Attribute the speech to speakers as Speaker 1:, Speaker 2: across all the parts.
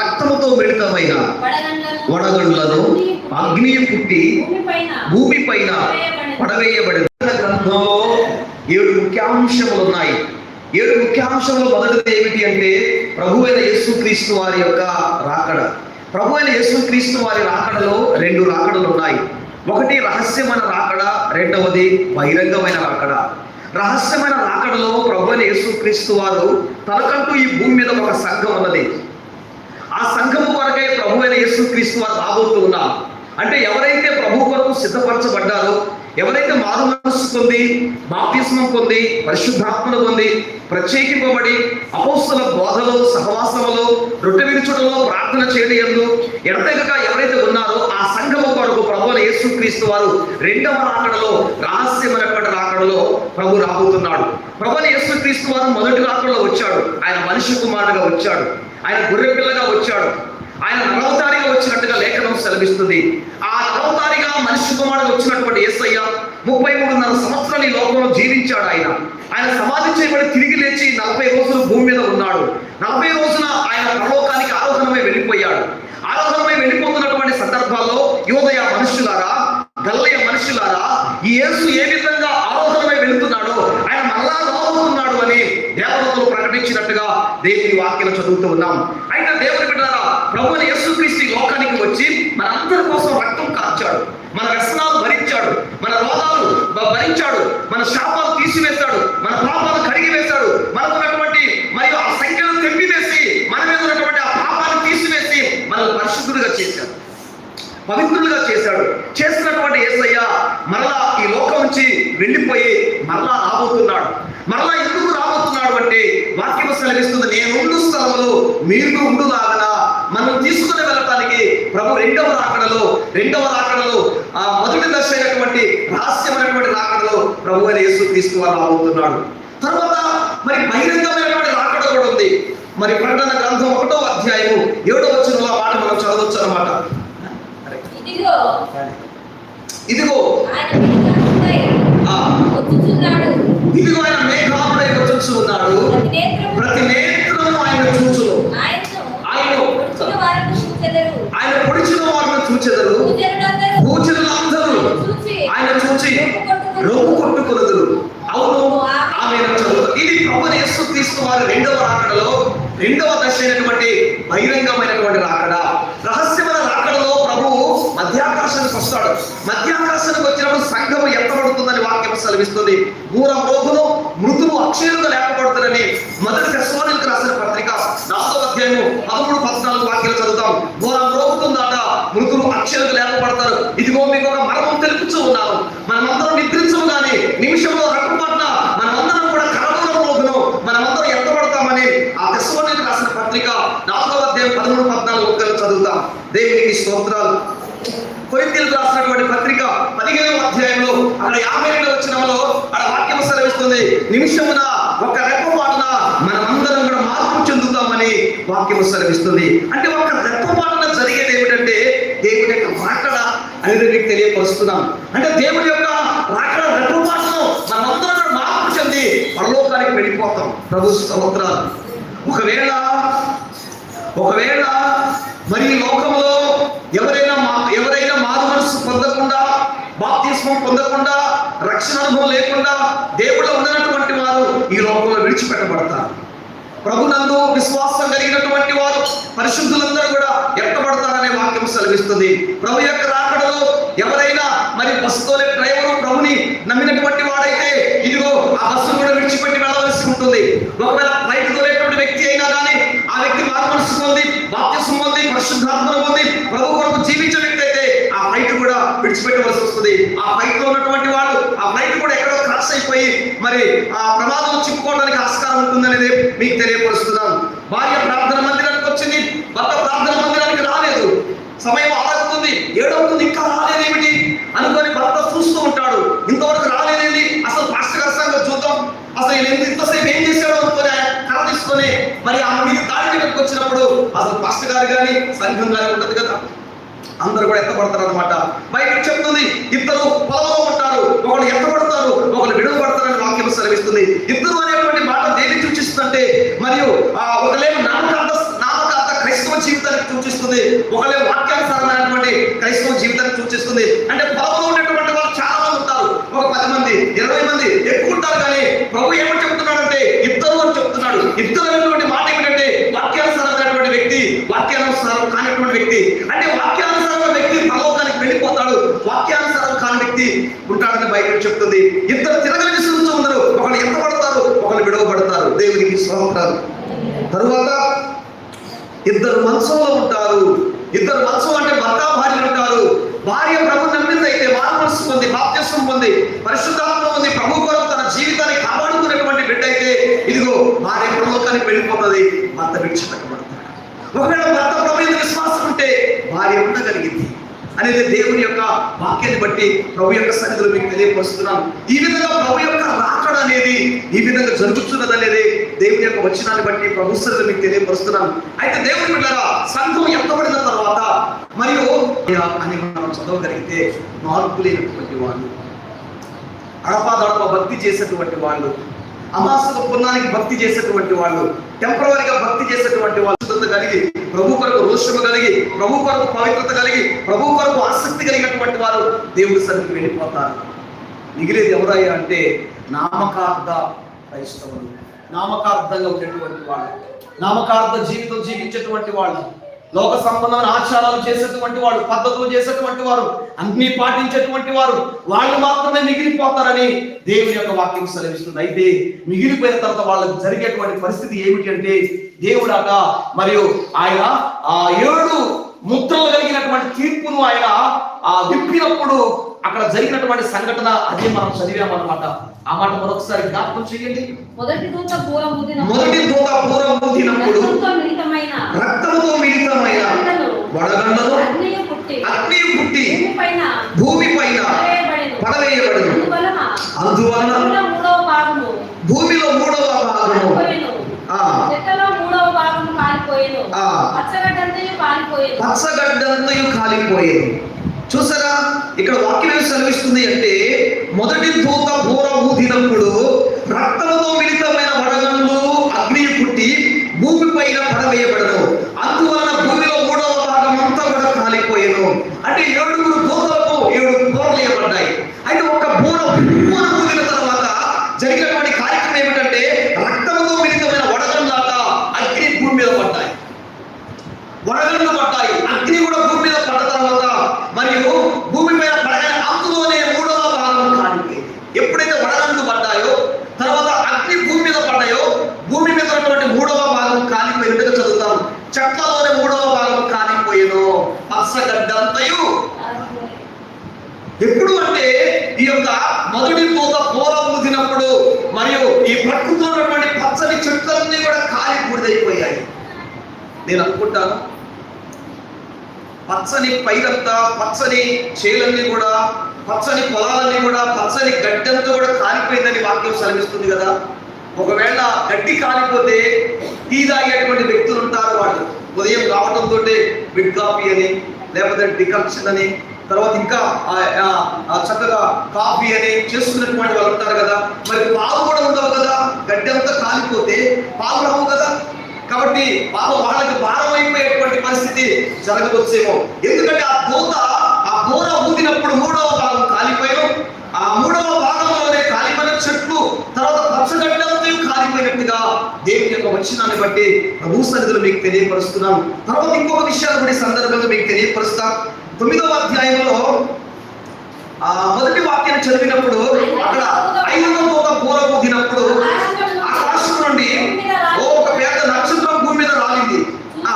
Speaker 1: రక్తముతో మిళితమైన
Speaker 2: వడగండ్లను,
Speaker 1: అగ్ని పుట్టి
Speaker 2: భూమిపైన
Speaker 1: భూమిపైన పడవేయబడిన గ్రంథంలో ఏడు ముఖ్యాంశములు ఉన్నాయి. ఏడు ముఖ్యాంశములు మొదటిది ఏమిటి అంటే ప్రభు అయిన యేసుక్రీస్తు వారి యొక్క రాకడ. ప్రభు అయిన యేసుక్రీస్తు వారి రాకడలో రెండు రాకడలు ఉన్నాయి. ఒకటి రహస్యమైన రాకడ రెండవది బహిరంగమైన రాకడ. రహస్యమైన రాకడలో ప్రభు అయిన యేసుక్రీస్తు వారు తనకంటూ ఈ భూమి మీద ఒక సంఘం ఉన్నది. ఆ సంఘము కొరకై ప్రభు అయిన యేసుక్రీస్తు వారు రాబోతూ ఉన్నారు. అంటే ఎవరైతే ప్రభు కొరకు సిద్ధపరచబడ్డారో ఎవరైతే మారు మనస్సు పొంది బాప్తిస్మం పొంది పరిశుద్ధాత్మను పొంది ప్రత్యేకింపబడి అపోస్తుల బోధలో సహవాసములో రొట్టె విరుచుటలో ప్రార్థన చేయడంలో ఎడతెగక ఎవరైతే ఉన్నారో ఆ సంఘము కొరకు ప్రభు యేసుక్రీస్తు వారు రెండవ రాకడలో రహస్యమైనటువంటి రాకడలో ప్రభు రాబోతున్నాడు. ప్రభుల యేసుక్రీస్తు వారు మొదటి రాకడలో వచ్చాడు. ఆయన మనిషి కుమారుడుగా వచ్చాడు. ఆయన గొర్రె పిల్లగా వచ్చాడు. ఆయన నలవతారిగా వచ్చినట్టుగా లేఖనం సెలవిస్తుంది. ఆ నలవతారిగా మనిషి కుమారుడు వచ్చినటువంటి యేసయ్య ముప్పై మూడున్నర సంవత్సరాలు ఈ లోకంలో జీవించాడు ఆయన. ఆయన సమాధి చేయబడి తిరిగి లేచి నలభై రోజులు భూమి మీద ఉన్నాడు. నలభై రోజున ఆయన పరలోకానికి ఆరోహణమై వెళ్ళిపోయాడు. ఆరోహణమై వెళ్ళిపోతున్నటువంటి సందర్భాల్లో యోదయ మనుషులారా గల్లయ మనుషులారా ఈ యేసు ఏ విధంగా ఆరోహణమై వెళుతున్నాడో ఆయన మళ్ళా రాబోతున్నాడు అని దేవతలు ప్రకటించినట్టుగా దేవుని వాక్యం చదువుతూ ఉన్నాం. అయితే దేవుని బిడ్డారా ప్రభు యేసుక్రీస్తు ఈ లోకానికి వచ్చి మనందరి కోసం రక్తం కాల్చాడు. మన వ్యసనాలు భరించాడు. మన రోగాలు భ- భరించాడు మన శాపాలు తీసివేశాడు మన పాపాలు కడిగి వేశాడు మనకున్నటువంటి మరియు ఆ సంఖ్యను తెంపివేసి మన మీద ఉన్నటువంటి ఆ పాపాన్ని తీసివేసి మనల్ని పరిశుద్ధులుగా చేశాడు పవిత్రులుగా చేశాడు చేసినటువంటి యేసయ్య మరలా ఈ లోకం నుంచి వెళ్ళిపోయి మరలా రాబోతున్నాడు మరలా ఎందుకు రాబోతున్నాడు అంటే వాక్యం సెలవిస్తుంది నేను ఉండు స్థలంలో మీరు ఉండులాగనా మనం తీసుకుని వెళ్ళటానికి ప్రభు రెండవ రాకడలో రెండవ రాకడలో ఆ మొదటి దశ అయినటువంటి రహస్యమైనటువంటి రాకడలో ప్రభు అని యేసు తీసుకుని రాబోతున్నాడు తర్వాత మరి బహిరంగమైనటువంటి రాకడ కూడా ఉంది మరి ప్రకటన గ్రంథం ఒకటో అధ్యాయము ఏడో వచ్చిన మాట మనం చదవచ్చు అనమాట
Speaker 2: ఇదిగో
Speaker 1: ఇదిగో
Speaker 2: ఆయన మేఘాలుపై
Speaker 1: ఆ,
Speaker 2: వచ్చుచున్నాడు.
Speaker 1: ఇదిగో ఆయన మేఘాపుడై వచ్చుచు ఉన్నాడు
Speaker 2: ప్రతి నేత్రము
Speaker 1: ప్రతి నేత్రము ఆయన చూచును
Speaker 2: ఆయనను
Speaker 1: ఆయనను
Speaker 2: పొడిచిన వారిని చూచెదరు.
Speaker 1: ఆయన పొడిచిన వారిని చూచెదరు
Speaker 2: పూజరులందరూ
Speaker 1: పూజలందరూ
Speaker 2: చూచి
Speaker 1: ఆయన చూచి రొమ్ము కొట్టుకునదురు అవును ఆమె చదువుతారు ఇది ప్రభు యేసు క్రీస్తు వారి రెండవ రాకడలో రెండవ దశ అయినటువంటి బహిరంగమైనటువంటి రాకడ రహస్యమైన రాకడలో ప్రభు మధ్యాకాశానికి వస్తాడు మధ్యాకాశానికి వచ్చినప్పుడు సంఘము ఎత్తబడుతుందని వాక్యం సెలవిస్తుంది మూర రోగులు మృతులు అక్షయులుగా లేపబడుతుందని మొదటి దశవానికి రాసిన పత్రిక నాలుగో అధ్యాయము పదమూడు పద్నాలుగు వాక్యాలు చదువుతాం ఘోరం రోగుతుందాట మృతులు అక్షయులుగా లేపబడతారు ఇదిగో మీకు ఒక మర్మం తెలుపుతూ ఉన్నాను మనమందరం నిద్రించము కానీ నిమిషంలో రకపట్ల మనమందరం కూడా కరదూరం రోగును మనమందరం ఎత్తబడతామని ఆ దశవానికి రాసిన పత్రిక నాలుగవ అధ్యాయం పదమూడు పద్నాలుగు వాక్యాలు చదువుతాం. దేవునికి స్తోత్రాలు. కొరింథీయులకు రాసినటువంటి పత్రిక పదిహేను అధ్యాయంలో అక్కడ యాభై రెండు వచ్చినంలో అక్కడ వాక్యం సెలవిస్తుంది. నిమిషమున ఒక రెప్పపాటున మనమందరం కూడా మార్పు చెందుతామని వాక్యం సెలవిస్తుంది. అంటే ఒక రెప్పపాటున జరిగేది ఏమిటంటే దేవుని యొక్క రాకడ అనేది మీకు తెలియపరుస్తున్నాం. అంటే దేవుని యొక్క రాకడ రెప్పపాటును మనమందరం కూడా మార్పు చెంది పరలోకానికి వెళ్ళిపోతాం. ప్రభు స్తోత్రాలు. ఒకవేళ ఒకవేళ మరి లోకంలో ఎవరైనా మా- ఎవరైనా మారు మనసు పొందకుండా బాప్తిస్మం పొందకుండా రక్షణ అనుభవం లేకుండా దేవుడు ఉన్నటువంటి వారు ఈ లోకంలో విడిచిపెట్టబడతారు. ప్రభునందు విశ్వాసం కలిగినటువంటి వారు పరిశుద్ధులందరూ కూడా ఎత్తబడతారనే వాక్యం సెలవిస్తుంది. ప్రభు యొక్క రాకడలో ఎవరైనా మరి బస్సుతోనే డ్రైవరు ప్రభుని నమ్మినటువంటి వాడైతే ఇదిగో ఆ బస్సు కూడా విడిచిపెట్టి వెళ్ళవలసి ఉంటుంది. ఒకవేళ మనసు పొంది బాప్తిసం పొంది పరిశుద్ధాత్మను పొంది ప్రభు కొరకు జీవించే వ్యక్తి అయితే ఆ ఫైట్ కూడా విడిచిపెట్టవలసి వస్తుంది. ఆ ఫైట్లో ఉన్నటువంటి వాడు ఆ ఫైట్ కూడా ఎక్కడో క్రాస్ అయిపోయి మరి ఆ ప్రమాదం చిక్కుకోవడానికి ఆస్కారం ఉంటుందనేది మీకు తెలియపరుస్తున్నాను. భార్య ప్రార్థన మందిరానికి వచ్చింది భర్త ప్రార్థన మందిరానికి రాలేదు. సమయం ఆరవుతుంది ఏడవుతుంది ఇంకా రాలేదేమిటి అనుకొని భర్త చూస్తూ ఉంటాడు. ఇంతవరకు రాలేదేంటి? అసలు పాస్టర్ గారు చూద్దాం. అసలు ఇంతసేపు ఏం చేశాడు అనుకొని కర్ర తీసుకొని మరి ఆ మీద దాడి వచ్చినప్పుడు అసలు పాస్టర్ గారు కానీ సంఘం కానీ ఉంటది కదా. అందరూ కూడా ఎత్తపడతారు అనమాట బైబిల్ చెప్తుంది ఇద్దరు పొలంలో ఉంటారు. ఒకళ్ళు ఎత్తపడతారు ఒకళ్ళు విడవబడతారని వాక్యం సెలవిస్తుంది. ఇద్దరు అనేటువంటి మాట దేని సూచిస్తుందంటే మరియు ఆ ఒకలేమో నామకార్థ నామకార్థ క్రైస్తవ జీవితాన్ని సూచిస్తుంది. ఒకళ్ళే వాక్యానుసారమైనటువంటి క్రైస్తవ జీవితాన్ని సూచిస్తుంది. అంటే పొలంలో ఉన్నటువంటి వాళ్ళు చాలా మంది ఉంటారు. ఒక పది మంది ఇరవై మంది ఎక్కువ ఉంటారు కానీ ప్రభు ఏమని చెప్తున్నాడంటే ఇద్దరు అని చెప్తున్నాడు. ఇద్దరు అనేటువంటి మాట ఏమిటంటే వాక్యానుసారమైనటువంటి వ్యక్తి వాక్యానుసారం వ్యక్తి. అంటే వాక్యానుసారమైన వ్యక్తి పరలోకానికి వెళ్ళిపోతాడు. వాక్యానుసారం కాని వ్యక్తి ఉంటాడని బైబిల్ చెప్తుంది. ఇద్దరు తిరగలిగి సూచన ఉన్నారు ఒకళ్ళు ఎంత పడతారు ఒకళ్ళు విడవబడతారు. దేవునికి స్తోత్రాలు తరువాత ఇద్దరు మనసులో ఉంటారు. ఇద్దరు మనసు అంటే భర్త భార్య ఉంటారు. భార్య ప్రభు నమ్మిందైతే మారు మనసు పొంది బాప్త్యస్వం పొంది పరిశుద్ధాత్మ పొంది ప్రభు కొరకు తన జీవితాన్ని కాపాడుకునేటువంటి బిడ్డ అయితే ఇదిగో భార్య పరలోకానికి వెళ్ళిపోతుంది. భర్త విడిచిపెట్టబడతాడు. ఒకవేళ భర్త భార్య ఉండగలిగింది అనేది దేవుని యొక్క వాక్యాన్ని బట్టి ప్రభు యొక్క సన్నిధిలో మీకు తెలియపరుస్తున్నాను. ఈ విధంగా ప్రభు యొక్క రాకడ అనేది ఈ విధంగా జరుగుతున్నది అనేది దేవుని యొక్క వచనాన్ని బట్టి ప్రభు సన్నిధిలో మీకు తెలియపరుస్తున్నాను. అయితే దేవుని బిడ్డరా సంఘం ఎత్తబడిన తర్వాత మరియు అని మనం చదవగలిగితే మార్పు లేనటువంటి వాళ్ళు అడపాదడప భక్తి చేసేటువంటి వాళ్ళు అమాసక పుణ్యానికి భక్తి చేసేటువంటి వాళ్ళు టెంపరీగా భక్తి చేసేటువంటి వాళ్ళు కలిగి ప్రభు కొరకు రోషము కలిగి ప్రభు కొరకు పవిత్రత కలిగి ప్రభు కొరకు ఆసక్తి కలిగినటువంటి వారు దేవుడి సరికి వెళ్ళిపోతారు. మిగిలేదు ఎవరయ్యా అంటే నామకార్థ క్రైస్తవులు. నామకార్థంగా ఉండేటువంటి వాళ్ళు నామకార్థ జీవితం జీవించేటువంటి వాళ్ళు. లోక సంబంధమైన ఆచారాలు చేసేటువంటి వాడు పద్ధతులు చేసేటువంటి వారు అన్ని పాటించేటువంటి వారు వాళ్ళు మాత్రమే మిగిలిపోతారని దేవుని యొక్క వాక్యం సెలవిస్తుంది. అయితే మిగిలిపోయిన తర్వాత వాళ్ళకి జరిగేటువంటి పరిస్థితి ఏమిటి అంటే దేవుడాక మరియు ఆయన ఆ ఏడు ముద్రలు కలిగినటువంటి తీర్పును ఆయన ఆ విప్పినప్పుడు అక్కడ జరిగినటువంటి సంఘటన అదే మనం చదివామన్నమాట. ఆ మాట మరొకసారి జ్ఞాపకం చేయండి.
Speaker 2: మొదటి దూత
Speaker 1: ఊదినప్పుడు
Speaker 2: మిళితమైన
Speaker 1: రక్తముతో మిళితమైన
Speaker 2: పుట్టి
Speaker 1: అగ్ని పుట్టి భూమి పైన
Speaker 2: అందువలన
Speaker 1: అందువలన
Speaker 2: భూమిలో మూడవ భాగము పచ్చగడ్డంతయు
Speaker 1: కాలిపోయేది. చూసారా? ఇక్కడ వాక్యం ఏం సెలవిస్తుంది అంటే మొదటి దూత బోర ఊదినప్పుడు రక్తముతో మిళితమైన వడగండ్లు అగ్ని పుట్టి భూమి పైన పడవేయబడను. అందువలన భూమిలో మూడవ భాగం అంతా కూడా కాలిపోయాను. అంటే ఏడుగురు దూతలకు ఏడు బోర్లు వేయబడ్డాయి అయితే ఒక బోర బూర ఊదిన తర్వాత జరిగినటువంటి కార్యక్రమం ఏమిటంటే రక్తముతో మిళితమైన వడగండ్లాట అగ్ని భూమి మీద పడ్డాయి వడగండ్లు పడ్డాయి అగ్ని కూడా భూమి మీద పడ్డ తర్వాత మరియు భూమి మీద పడగానే అందులోనే మూడవ భాగం కాలిపోయింది ఎప్పుడైతే వడగండ్లు పడ్డాయో తర్వాత అగ్ని భూమి మీద పడ్డాయో భూమి మీద ఉన్నటువంటి మూడవ భాగం కాలిపోయినట్టుగా చదువుతాం చెట్లలోనే మూడవ భాగం కాలిపోయేను ఎప్పుడు అంటే ఈ యొక్క మొదటి పూత పూల ఊదినప్పుడు మరియు ఈ ప్రకృతిలో పచ్చని చెట్లన్నీ కూడా కాలి బూడిదైపోయాయి. నేను అనుకుంటాను పచ్చని పైరంతా పచ్చని చేలన్నీ కూడా పచ్చని పొలాలన్నీ కూడా పచ్చని గడ్డంతా కూడా కాలిపోయిందని వాక్యం శ్రమిస్తుంది కదా. ఒకవేళ గడ్డి కాలిపోతే టీ తాగేటువంటి వ్యక్తులు ఉంటారు వాళ్ళు. ఉదయం రావడంతో బిడ్ కాఫీ అని లేకపోతే డికక్షన్ అని తర్వాత ఇంకా ఆ- చక్కగా కాఫీ అని చేస్తున్నటువంటి వాళ్ళు ఉంటారు కదా మరి పాలు కూడా ఉండవు కదా గడ్డి అంతా కాలిపోతే పాలు రావు కదా. కాబట్టి పాప వాళ్ళకి భారం అయిపోయేటువంటి పరిస్థితి జరగవచ్చేమో. ఎందుకంటే ఆ దూత ఆ దూర ఊదినప్పుడు మూడవ భాగం కాలిపోయాం ఆ మూడవ భాగంలోనే కాలిపోయిన చెట్లు తర్వాత పచ్చగడ్డలతో కాలిపోయినట్టుగా వచ్చినాన్ని బట్టి ప్రభు సన్నిధిలో మీకు తెలియపరుస్తున్నాను తర్వాత ఇంకొక విషయాలు కూడా సందర్భంగా మీకు తెలియపరుస్తాం. తొమ్మిదవ అధ్యాయంలో ఆ మొదటి వాక్యం చదివినప్పుడు అక్కడ ఐదవ దూత బోర ఊదినప్పుడు ఆకాశం నుండి ఓ ఒక పెద్ద నక్షత్రం భూమి మీద రాలింది ఆ,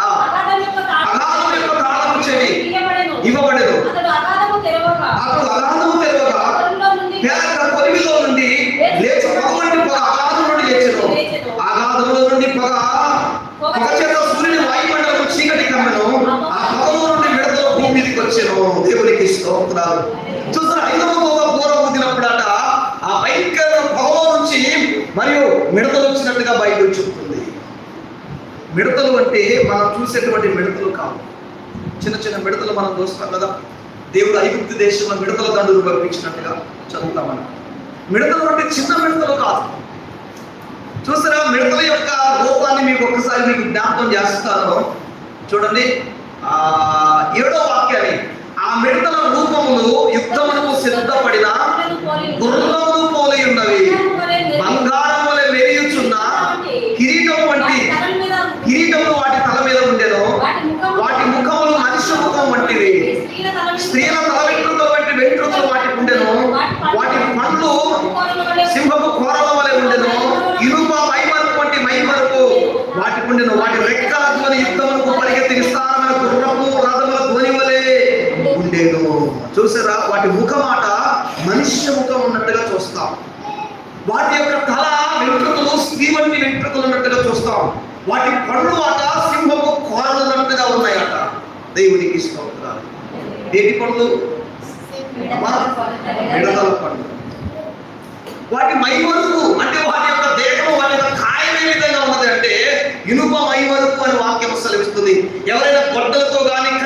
Speaker 1: ఆ,
Speaker 2: అగాధం యొక్క తాళము
Speaker 1: అగాధం యొక్క తాళము చెవి
Speaker 2: తీయబడెను.
Speaker 1: ఇవ్వబడేదు
Speaker 2: అతడు అగాధము తెరవక
Speaker 1: అప్పుడు అగాధము తెరవగా
Speaker 2: పొలంలో నుండి
Speaker 1: పేద కొలిమిలో నుండి లేచి పొగ వంటి పొగ అగాధం నుండి లేచెను అగాధంలో నుండి పొగ పొగ చేత సూర్యుని వాయుమండలం చీకటి కమ్మెను ఆ పొగలో నుండి విడతలో భూమి మీదకి వచ్చాను దేవునికి స్తోత్రాలు. చూసిన ఐదవ పొగ పూర ఊదినప్పుడట ఆ భయంకర పొగలో నుంచి మరియు మిడతలు వచ్చినట్టుగా బయటకు చూపుతుంది. మిడతలు అంటే మనం చూసేటువంటి మిడతలు కావు. చిన్న చిన్న మిడతలు మనం చూస్తాం కదా. దేవుడు ఐగుప్తు దేశంలో మిడతల దండులు పంపించినట్టుగా చదువుతాం మనం. మిడతలు అంటే చిన్న మిడతలు కాదు. చూసారా మిడతల యొక్క రూపాన్ని మీకు ఒక్కసారి మీకు జ్ఞాపకం చేస్తాను. చూడండి ఆ ఏడో వాక్యాన్ని ఆ మిడతల రూపములు యుద్ధమునకు సిద్ధపడిన గుర్రములు పోలి ఉన్నవి. బంగారం వలె మెరియుచున్న కిరీటం వంటి కిరీటములు వాటి తల మీద ఉండేదో వాటి ముఖములు మనిషి ముఖం వంటివి. స్త్రీ తల వెంట్రుకలు వంటి వెంట్రుకలు వాటి ఉండెను వాటి పండ్లు సింహపు కోరల వలె ఉండెను ఇనుప మైమరుపు వంటి మైమరుపు వాటి ఉండెను వాటి రెక్కల ధ్వని యుద్ధమునకు పరిగెత్తి విస్తారమైన గుర్రపు రథముల ధ్వని వలె ఉండేను చూసారా? వాటి ముఖమాట మనిషి ముఖం ఉన్నట్టుగా చూస్తాం. వాటి యొక్క తల వెంట్రుకలు స్త్రీ వెంట్రుకలు ఉన్నట్టుగా చూస్తాం. వాటి పళ్ళు అట సింహము కోరలున్నట్టుగా ఉన్నాయట. దేవునికి స్తోత్రాలు. దేని పళ్ళు? మిడతల పళ్ళు. వాటి మైమరుపు అంటే వాటి యొక్క దేహం వాటి యొక్క కాయం ఏ విధంగా ఉన్నది అంటే ఇనుప మైమరుపు అని వాక్యం సెలవిస్తుంది. ఎవరైనా గొడ్డలతో కానీ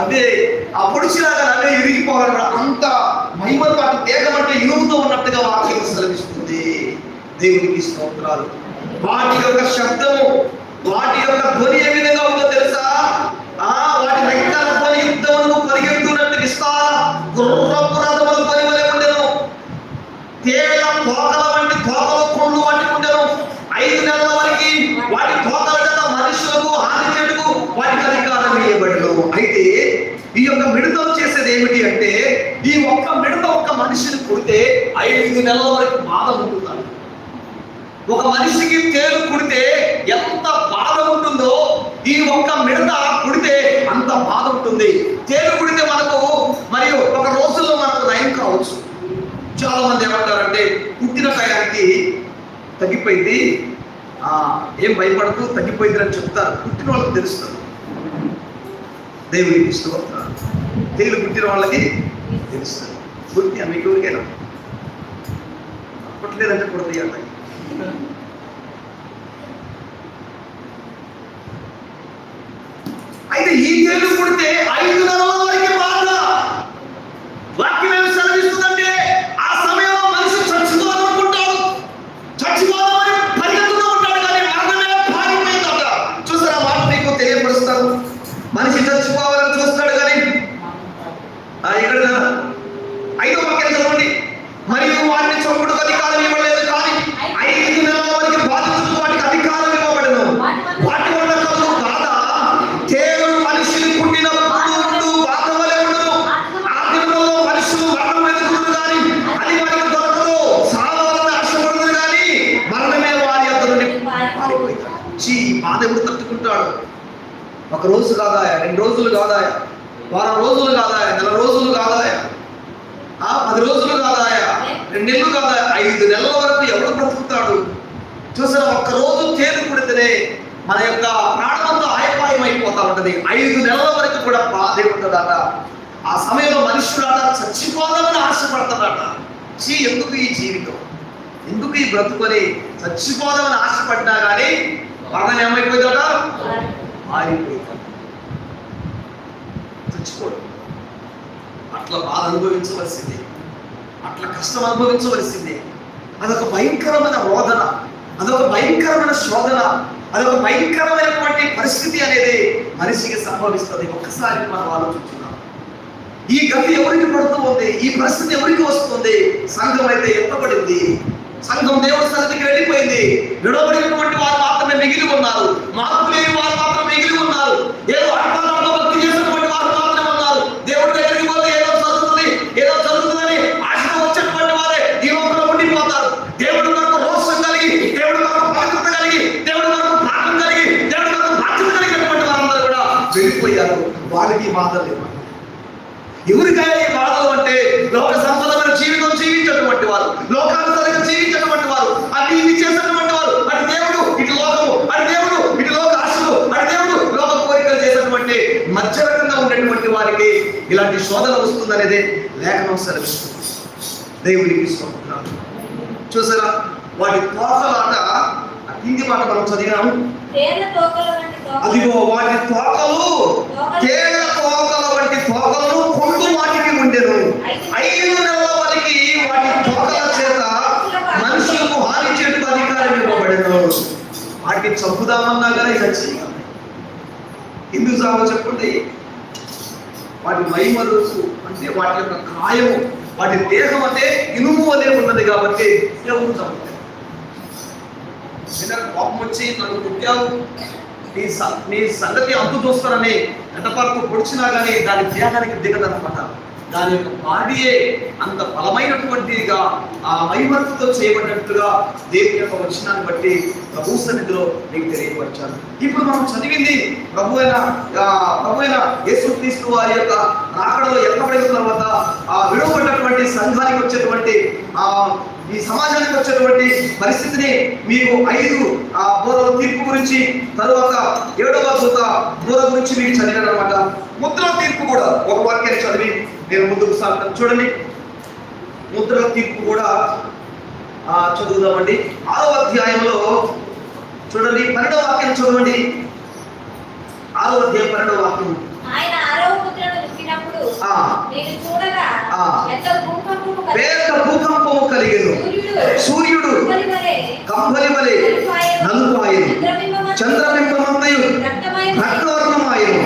Speaker 1: అదే ఆ పొడిచిలాగా కానీ అదే అంత మహిమలు అంటే దేహం అంటే ఇనుముతో ఉన్నట్టుగా వాక్యం సెలవిస్తుంది. దేవునికి స్తోత్రాలు. వాటి యొక్క శబ్దము ఐదు నెలల వరకు బాధ ఉంటుందంట ఒక మనిషికి తేలు కుడితే ఎంత బాధ ఉంటుందో ఈ ఒక్క మిడత కుడితే అంత బాధ ఉంటుంది. తేలు కుడితే మనకు మరియు ఒక రోజుల్లో మనకు నయం కావచ్చు. చాలా మంది ఏమంటారంటే పుట్టిన టయానికి తగ్గిపోయింది. ఏం భయపడదు తగ్గిపోయింది అని చెప్తారు. పుట్టిన వాళ్ళకి తెలుస్తుంది. దేవుడికి ఇష్టపడతారు. తేలు పుట్టిన వాళ్ళకి తెలుస్తుంది. పుట్టి మీకు ఊరికేనా పుట్టలేదంటే పుడతాయి అన్నయ్య అయితే ఈ గేలు కొడితే ఐదున్నర నెలల వరకు బాధ వాక్యం ఏమి సెలవిస్తుందంటే ఆ సమయంలో మనిషి చచ్చిపోవాలనుకుంటాడు చచ్చిపోదామని పరిగెత్తుతూ ఉంటాడు కానీ మరణమే పారిపోయిందట చూసారా మాట మీకు తెలియపరుస్తాను మనిషి చచ్చిపోవాలని చూస్తాడు కానీ ఆ, ఇక్కడ ఐదో వాక్యం చదవండి మరియు వారిని చంపుడు అధికారం ఇవ్వలేదు కానీ ఐదు నెలల వరకు బాధితులు వాటికి అధికారం ఇవ్వబడను వాటి వల్ల కలుగు బాధ కేవలం మనిషిని పుట్టినప్పుడు బాధ వలె ఉండదు ఆ దినంలో మనుషులు మరణం వెతుకుతున్నారు కానీ అది వారికి దొరకదు సావాలని ఆశపడదు కానీ మరణమే వారి యొక్క నుండి పారిపోయింది చీ ఈ బాధ ఎప్పుడు తట్టుకుంటాడు ఒక రోజు కాదాయా? రెండు రోజులు కాదాయా? వారం రోజులు కాదాయా? నెల రోజులు కాదాయా? ఆ పది రోజులు కాదాయా? రెండు నెలలు కాదాయా? ఐదు నెలల వరకు ఎవడు బ్రతుకుతాడు? చూసారా ఒక్క రోజు తేలు కుడితేనే మన యొక్క ప్రాణమంతా ఆయపాయం అయిపోతా ఉంటది. ఐదు నెలల వరకు కూడా బాధే ఉంటుందట. ఆ సమయంలో మనుషులాట చచ్చిపోదామని ఆశపడతాడట. చీ ఎందుకు ఈ జీవితం? ఎందుకు ఈ బ్రతుకొని చచ్చిపోదామని ఆశపడ్డా కానీ మరణం ఏమైపోయిందట? ఆరిపోయింది చచ్చిపోవడం. అట్లా బాధ అనుభవించవలసిందే. అట్లా కష్టం అనుభవించవలసిందే. అదొక భయంకరమైన రోదన. అదొక భయంకరమైన శోధన. అదొక భయంకరమైనటువంటి పరిస్థితి అనేది మనిషికి సంభవిస్తుంది. ఒక్కసారి మనం ఆలోచించున్నాం ఈ గతి ఎవరికి పడుతూ ఉంది? ఈ పరిస్థితి ఎవరికి వస్తుంది? సంఘం అయితే ఎత్తబడింది. సంఘం దేవుడి సన్నిధికి వెళ్ళిపోయింది. విడవబడినటువంటి వారు మాత్రమే మిగిలి ఉన్నారు. మార్పు లేని వారు ఏదో అర్థాలలో భక్తి చేసినటువంటి వారు మాత్రమే ఉన్నారు. దేవుడి దగ్గరికి పోతే ఏదో చదువుతుంది ఏదో చదువుతుందని ఆశతో వచ్చినటువంటి వారే ఈ లోపల ఉండిపోతారు. దేవుడి కొరకు రోషం కలిగి దేవుడి కొరకు పవిత్రత కలిగి దేవుడి కొరకు ప్రాణం కలిగి దేవుడి కొరకు బాధ్యత కలిగినటువంటి వారందరూ కూడా వెళ్ళిపోయారు. వారికి ఈ బాధ లేవు. ఎవరికైనా ఈ బాధలు అంటే లోక సంపదమైన జీవితం జీవించినటువంటి వారు లోకానుసరిగా జీవించినటువంటి వారు అది ఇది చేసినటువంటి వారు అటు దేవుడు ఇటు లోకము అటు దేవుడు ఇటు లోక ఆశలు అటు దేవుడు లోక కోరికలు చేసినటువంటి మధ్య రకంగా ఉన్నటువంటి వారికి ఇలాంటి శోధన వస్తుందనేదే లేఖనం సెలవిస్తుంది. దేవునికి స్తోత్రాలు. చూసారా? వాటి తోకలాట కింది మాట మనం చదివాము అదిగో వాటి తోకలు. తేళ్ళ తోకల వంటి తోకలను కొండు వాటికి ఉండెను. ఐదు నెలల వరకు వాటి తోకల చేత మనుషులకు హాని చెట్టు అధికారం ఇవ్వబడెను. వాటిని చంపుదామన్నా కానీ ఇలా చేయాలి. ఎందుకు చావు చెప్పండి వాటి మైమరుసు అంటే వాటి యొక్క కాయము వాటి దేహం అంటే ఇనుము అనే ఉన్నది కాబట్టి ఎవరు చంపుతారు కోపం వచ్చి నన్ను కొట్టావు నీ స- నీ సంగతి అంతు చూస్తానని ఎంతవరకు పొడిచినా కానీ దాని దేహానికి దిగదనమాట. దాని యొక్క బాడీయే అంత బలమైనటువంటిదిగా ఆ మైమరుపుతో చేయబడినట్టుగా దేవుని యొక్క వచనాన్ని బట్టి ప్రభు సన్నిధిలో మీకు తెలియపరిచాను ఇప్పుడు మనం చదివింది ప్రభు అయిన ప్రభు అయిన యేసుక్రీస్తు వారి యొక్క రాకడలో ఎక్కబడిన తర్వాత ఆ విడవబడినటువంటి సంఘానికి వచ్చేటువంటి ఆ ఈ సమాజానికి వచ్చేటువంటి పరిస్థితిని మీకు ఐదు ఆ బోధల తీర్పు గురించి తరువాత ఏడవ దూత బోధ గురించి మీకు చదివాను అనమాట ముద్ర తీర్పు కూడా ఒక వాక్యాన్ని చదివి నేను ముందుకు సాగుతాను చూడండి. ముద్ర తీర్పు కూడా చదువుదామండి. ఆరో అధ్యాయంలో చూడండి. పన్నెండవ వాక్యం చదవండి. ఆరో అధ్యాయం పన్నెండవ వాక్యం
Speaker 2: ఆయన ఆరవ ముద్రను విప్పినప్పుడు
Speaker 1: ఆ
Speaker 2: నేను చూడగా
Speaker 1: ఆ.
Speaker 2: ఎంత భూకంపము కలిగి
Speaker 1: పేద భూకంపము కలిగేను
Speaker 2: సూర్యుడు
Speaker 1: సూర్యుడు
Speaker 2: ఉపరివలె
Speaker 1: కంబలి వలె నలుపాయను
Speaker 2: చంద్రబింబమంతా
Speaker 1: చంద్రబింబమంతయు
Speaker 2: రక్తమయమై
Speaker 1: రక్తవర్ణమాయను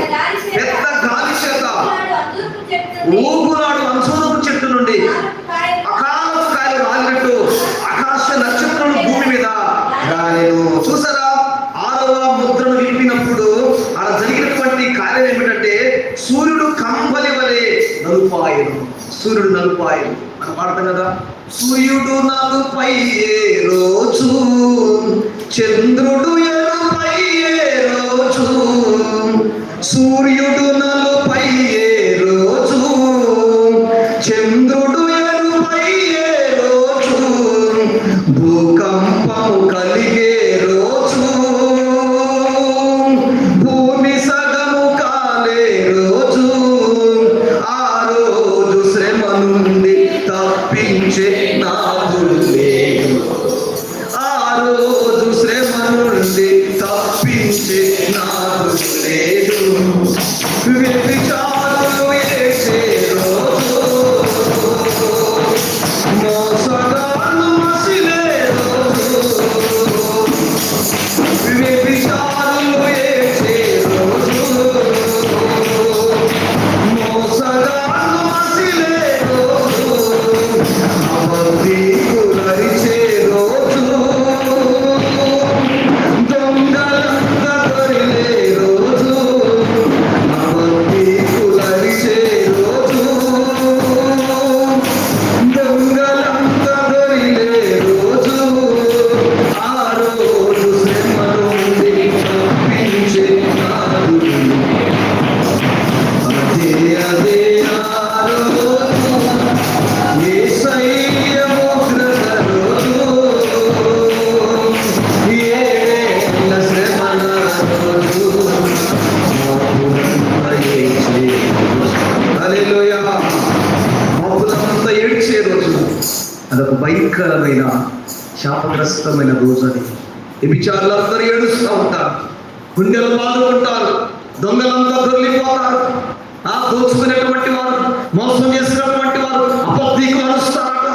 Speaker 1: పెద్ద గాలి చేత
Speaker 2: ఊగులాడు అంజూరపు చెట్టు నుండి
Speaker 1: ఊగులాడు అంశోదపు చెట్టు నుండి
Speaker 2: నాలుగు కాయలు
Speaker 1: అకాలపు కాయలు రాలినట్టు ఆకాశ నక్షత్రములు భూమి మీద రాలేను చూసారా ఆరవ ముద్రను విప్పినప్పుడు అలా జరిగినటువంటి కార్యం ఏమిటంటే సూర్యుడు కంబలి వలె నలుపాయను సూర్యుడు నలుపాయను మనం పాడతాం కదా? సూర్యుడు నలుపై రోజు. చంద్రుడు ఎలుపై రోజు. సూర్యుడు నలుపై రోజు. చంద్రుడు వ్యభిచారులందరూ ఏడుస్తూ ఉంటారు. గుండెలు బాదుకుంటారు. దొంగలంతా దొరికిపోతారు. ఆ దోచుకునేటువంటి వారు మోసం చేసినటువంటి వారు అబద్ధికి అరుస్తారట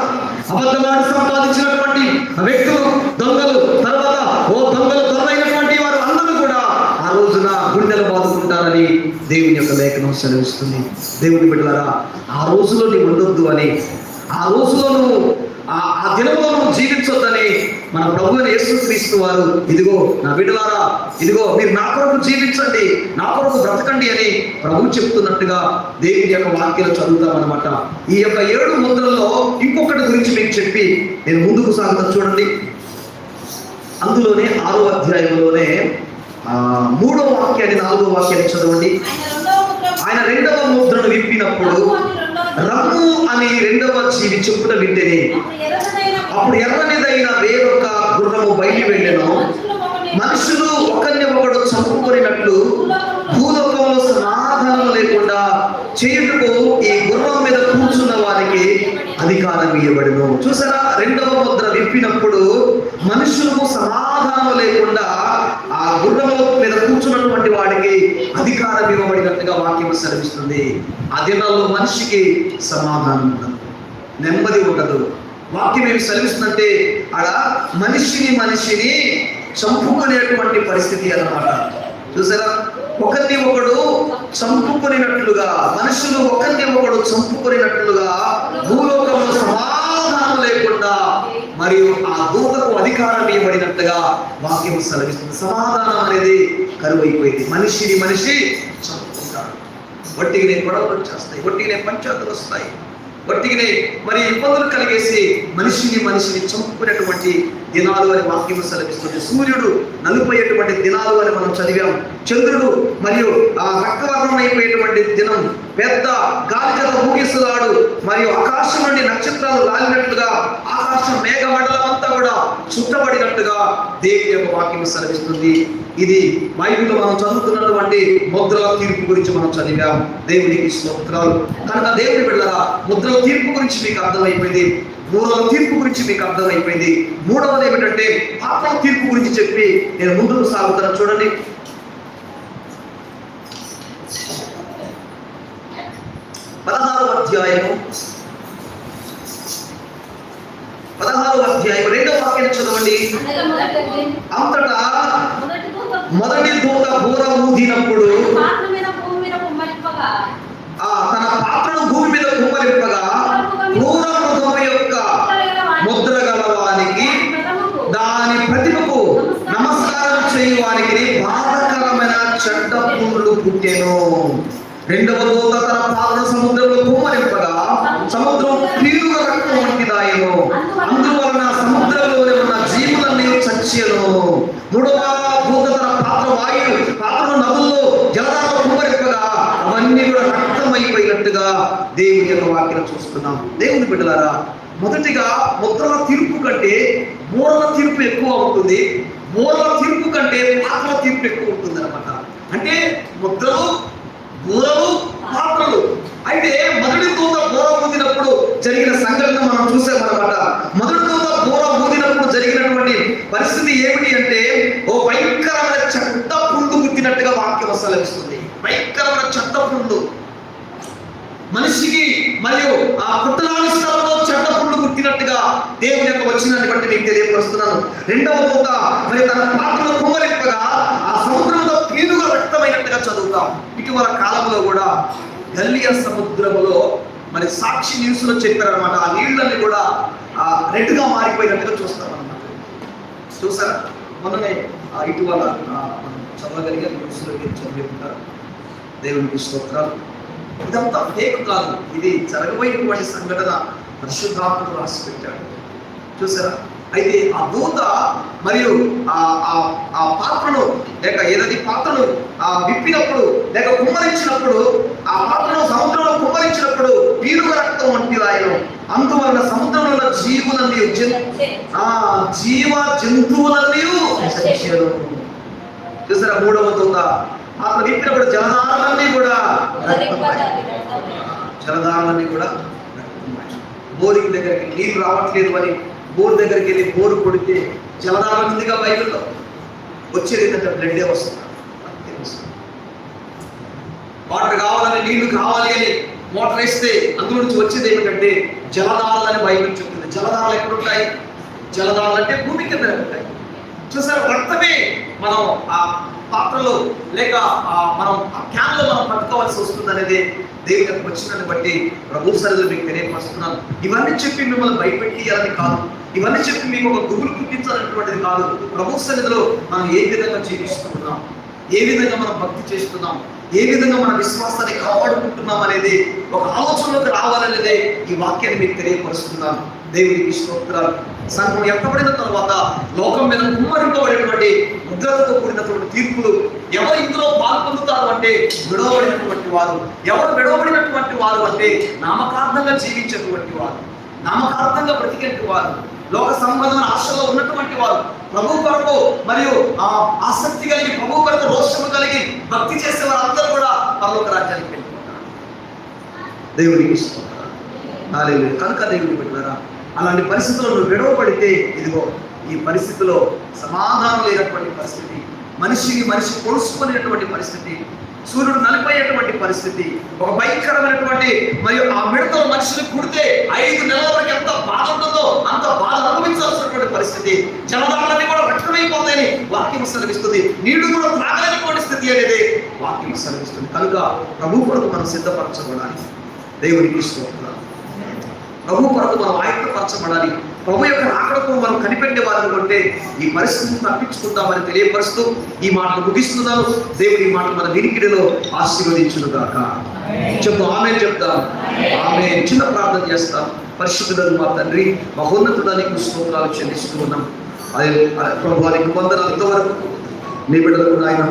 Speaker 1: అబద్ధమాడి సంపాదించినటువంటి వ్యక్తులు దొంగలు తర్వాత ఓ దొంగలు దొరైనటువంటి వారు అందరూ కూడా ఆ రోజున గుండెలు బాదుకుంటారని దేవుని యొక్క లేఖనం సెలవిస్తుంది. దేవుని బిడ్డలారా ఆ రోజులో నీవు ఉండొద్దు అని ఆ రోజులో నువ్వు ఆ ఆ దినంలో జీవించొద్దని మన ప్రభువుని యేసుక్రీస్తు వారు ఇదిగో నా బిడ్డలారా ఇదిగో మీరు నా కొరకు జీవించండి నా కొరకు బ్రతకండి అని ప్రభు చెప్తున్నట్టుగా దేవుని యొక్క వాక్యాలు చదువుతాం అనమాట ఈ యొక్క ఏడు ముద్రల్లో ఇంకొకటి గురించి మీకు చెప్పి నేను ముందుకు సాగుతాను చూడండి. అందులోనే ఆరో అధ్యాయంలోనే మూడో వాక్యాన్ని నాలుగో వాక్యాన్ని చదవండి.
Speaker 2: ఆయన రెండవ
Speaker 1: ముద్రను విప్పినప్పుడు
Speaker 2: రమ్ము అని రెండవ
Speaker 1: జీవి చెప్పున వింటేనే
Speaker 2: అప్పుడు
Speaker 1: ఎర్రనిదైన వేరొక గుర్రము బయటి వెళ్ళెను.
Speaker 2: మనుషులు
Speaker 1: ఒకరిని ఒకడు చంపుకొనినట్లు భూలోకంలో సమాధానం లేకుండా చేయుటకు ఈ గుర్రం మీద కూర్చున్న వారికి అధికారం ఇవ్వబడును చూసారా? రెండవ ముద్ర విప్పినప్పుడు మనుషులకు సమాధానం లేకుండా ఆ గుర్రము మీద కూర్చున్నటువంటి వాడికి అధికారం ఇవ్వబడినట్టుగా వాక్యం సెలవిస్తుంది. ఆ దినాల్లో మనిషికి సమాధానం ఉండదు. నెమ్మది ఉండదు. వాక్యం ఏమి సెలవిస్తుందంటే ఆడ మనిషిని మనిషిని చంపుకునేటువంటి పరిస్థితి అన్నమాట. చూసారా? ఒకరిని ఒకడు చంపుకునేటట్లుగా మనుషులు ఒకరిని ఒకడు చంపుకొనినట్లుగా భూలోకంలో సమాధానం లేకుండా మరియు ఆ దూతకు అయినట్టుగా వాక్యం సెలవిస్తుంది. సమాధానం అనేది కరువు అయిపోయింది మనిషిని మనిషి చంపుకుంటాడు. వట్టిగానే గొడవలు వచ్చేస్తాయి వట్టిగానే పంచాయతీలు వస్తాయి. వట్టిగానే మరి ఇబ్బందులు కలిగేసి మనిషిని మనిషిని చంపుకునేటువంటి దినాలు అని వాక్యం సెలవిస్తుంది. సూర్యుడు నలుపోయేటువంటి దినాలు అని మనం చదివాం. చంద్రుడు మరియు ఆ రక్తవర్ణం అయిపోయేటువంటి దినం పెద్ద గాలికల చేత మరియు ఆకాశం నుండి నక్షత్రాలు లాలినట్లుగా ఆకాశం మేఘమండలం అంతా కూడా చుట్టబడినట్టుగా దేవుని యొక్క వాక్యం సెలవిస్తుంది. ఇది బైబిల్ మనం చదువుతున్నటువంటి ముద్రల తీర్పు గురించి మనం చదివాం. దేవునికి స్తోత్రాలు. కనుక దేవుని వెళ్ళరా ముద్రల తీర్పు గురించి మీకు అర్థమైపోయింది. మూడవ తీర్పు గురించి మీకు అర్థమైపోయింది. మూడవది ఏమిటంటే పాపం తీర్పు గురించి చెప్పి నేను ముందుకు సాగుతాను. చూడండి పదహారవ అధ్యాయము పదహారవ అధ్యాయం రెండవ వాక్యం చదవండి
Speaker 2: అనగా మొదటి
Speaker 1: అంతటా
Speaker 2: మొదటి దూత
Speaker 1: మొదటి దూత బూర ఊదినప్పుడు
Speaker 2: పాత్ర మీద భూమి మీద కుమ్మరింపగా
Speaker 1: ఆ తన పాత్రను భూమి మీద కుమ్మరింపగా క్రూర మృగము యొక్క ముద్ర గలవానికి
Speaker 2: ప్రథమకు
Speaker 1: దాని ప్రతిభకు నమస్కారం చేయువానికి బాధకరమైన చెడ్డ పుండ్లు రెండవ దూత తన పాత్ర సముద్రంలో కుమ్మరింపగా సముద్రం క్రీడుగా రక్తం వంటిదాయను అందువలన సముద్రంలోనే ఉన్న జీవులన్నీ చచ్చెను. మూడవ దూత తన పాత్ర వాయు పాత్రను నదుల్లో జలదాలో కుమ్మరింపగా అవన్నీ కూడా రక్తమైపోయినట్టుగా దేవుని యొక్క వాక్యం చూస్తున్నాం. దేవుని బిడ్డలారా మొదటిగా ముద్రల తీర్పు కంటే మూడల తీర్పు ఎక్కువ ఉంటుంది. మూడల తీర్పు కంటే పాత్రల తీర్పు ఎక్కువ ఉంటుంది అనమాట అంటే ముద్రలు బూరలు పాత్రలు. అయితే మొదటి దూత బూర ఊదినప్పుడు జరిగిన సంఘటన మనం చూసామన్నమాట. మొదటి దూత బూర ఊదినప్పుడు జరిగినటువంటి పరిస్థితి ఏమిటి అంటే ఓ భయంకరమైన చెత్త పుండు గుర్తినట్టుగా వాక్యం సెలవిస్తుంది భయంకరమైన చెత్త పుండు. మనిషికి మరియు ఆ పుట్టలాని స్థలంలో చెడ్డ పుండు గుర్తినట్టుగా దేవుని యొక్క వచ్చినటువంటి బట్టి మీకు తెలియపరుస్తున్నాను. రెండవ దూత మరి తన పాత్రను కుమ్మరింపగా చూద్దాం ఇటీవల కాలంలో కూడా గల్లియ సముద్రములో మరి సాక్షి న్యూస్లో చెప్పారనమాట ఆ నీళ్ళని కూడా ఆ మారిపోయినట్టుగా చూస్తాం అనమాట చూసారా? మొన్ననే ఆ ఇటీవల చదవగలిగే న్యూస్లో మీరు చదివి దేవునికి స్తోత్రాలు. ఇదంతా ఫేక్ కాదు. ఇది జరగబోయేటువంటి సంఘటన పరిశుద్ధాత్మను రాసి పెట్టాడు చూసారా? అయితే ఆ దూత మరియు ఆ ఆ పాత్రను లేక ఏదది పాత్రను ఆ విప్పినప్పుడు లేక కుమ్మరించినప్పుడు ఆ పాత్రను సముద్రంలో కుమ్మరించినప్పుడు పీరుగ రక్తం వంటి రాయడం. అందువలన సముద్రంలో ఉన్న జీవులన్నీ ఆ జీవ జంతువులన్నీ చచ్చారు చూసారా మూడవ దూత? పాత్ర విప్పినప్పుడు జలధారాలన్నీ కూడా జలధారాలన్నీ కూడా బోరింగ్ దగ్గరికి నీరు రావట్లేదు అని బోర్ దగ్గరికి వెళ్ళి బోరు కొడితే జలధారం ఉందిగా బైబిల్లో వచ్చేది ఏంటంటే బ్లడ్డే వస్తుంది. వాటర్ కావాలని నీళ్ళు కావాలి అని మోటార్ వేస్తే అందులో నుంచి వచ్చేది ఏమిటంటే జలదారాలని అని బైబిల్ చెప్తుంది జలదారాలు ఎక్కడుంటాయి ఉంటాయి అంటే భూమి కింద ఉంటాయి. చూసారు రక్తమే మనం ఆ పాత్రలో లేక మనం ఆ క్యాన్లో మనం పట్టుకోవాల్సి వస్తుంది అనేది దేవుని యొక్క వచ్చినాన్ని బట్టి ప్రభు సరిలో మీకు తెలియపరుస్తున్నాను. ఇవన్నీ చెప్పి మిమ్మల్ని భయపెట్టియాలని కాదు. ఇవన్నీ చెప్పి మీకు ఒక గురువులు పుట్టించాలనేటువంటిది కాదు. ప్రభు సన్నిధిలో మనం ఏ విధంగా జీవిస్తున్నాం? ఏ విధంగా మనం భక్తి చేస్తున్నాం? ఏ విధంగా మన విశ్వాసాన్ని కాపాడుకుంటున్నాం అనేది ఒక ఆలోచనలోకి రావాలనేదే ఈ వాక్యాన్ని మీకు తెలియపరుస్తున్నాను. దేవుడికి స్తోత్రాలు. సంఘం ఎత్తబడిన తర్వాత లోకం మీద కుమ్మరింపబడినటువంటి ముద్రలతో కూడినటువంటి తీర్పులు ఎవరు ఇందులో పాల్పొందుతారు అంటే విడవబడినటువంటి వారు. ఎవరు విడవబడినటువంటి వారు అంటే నామకార్థంగా జీవించేటువంటి వారు. నామకార్థంగా బ్రతికేటి వారు. లోక సంబంధమైన ఆశలో ఉన్నటువంటి వారు. ప్రభు కొరకు మరియు ఆ ఆసక్తి కలిగి ప్రభు కొరకు రోషము కలిగి భక్తి చేసే వారందరూ కూడా పరలోక రాజ్యానికి వెళ్ళిపోతారు దేవునికి స్తోత్రాలు. కనుక దేవుని పెట్టారా అలాంటి పరిస్థితుల్లో నువ్వు విడవబడితే ఇదిగో ఈ పరిస్థితిలో సమాధానం లేనటువంటి పరిస్థితి మనిషిని మనిషి కొలుసుకునేటువంటి పరిస్థితి సూర్యుడు నలిపోయేటువంటి పరిస్థితి ఒక భయంకరమైనటువంటి మరియు ఆ మిడతలు మనుషులు కుడితే ఐదు నెలల వరకు ఎంత బాధ ఉంటుందో అంత బాధ అనుభవించాల్సినటువంటి పరిస్థితి జనదాన వాక్యం సెలవిస్తుంది నీళ్ళు కూడా త్రాగలేనటువంటి స్థితి అనేది వాక్యం సెలవిస్తుంది. కనుక ప్రభు కొరకు మనం సిద్ధపరచబడాలి. దేవునికి స్తోత్రాలు ప్రభు కొరకు మనం ఆయుక్తపరచబడాలి ప్రభు యొక్క రాకడకు మనం కనిపెట్టే వారిని కొంటే ఈ పరిస్థితిని తప్పించుకుందామని తెలియపరుస్తూ ఈ మాటలు ముగిస్తున్నాను. దేవుడు ఈ మాటలు మన వినికిడిలో ఆశీర్వదించును గాక చెప్పు ఆమె చెప్తాం ఆమె చిన్న ప్రార్థన చేస్తాం పరిశుద్ధులను మా తండ్రి మహోన్నతుడానికి స్తోత్రాలు చెల్లిస్తూ ఉన్నాం. అదే ప్రభు వారికి వందనాలు ఇంతవరకు నీ బిడ్డలకు ఆయన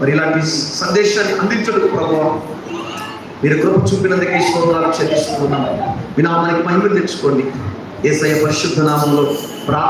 Speaker 1: మరి ఇలాంటి సందేశాన్ని అందించడానికి ప్రభు మీరు కృప చూపినందుకే స్తోత్రాలు చెల్లిస్తూ ఉన్నాం మీ నామానికి మహిమ తెచ్చుకోండి. ఏసయ్య పరిశుద్ధ నామంలో ప్రా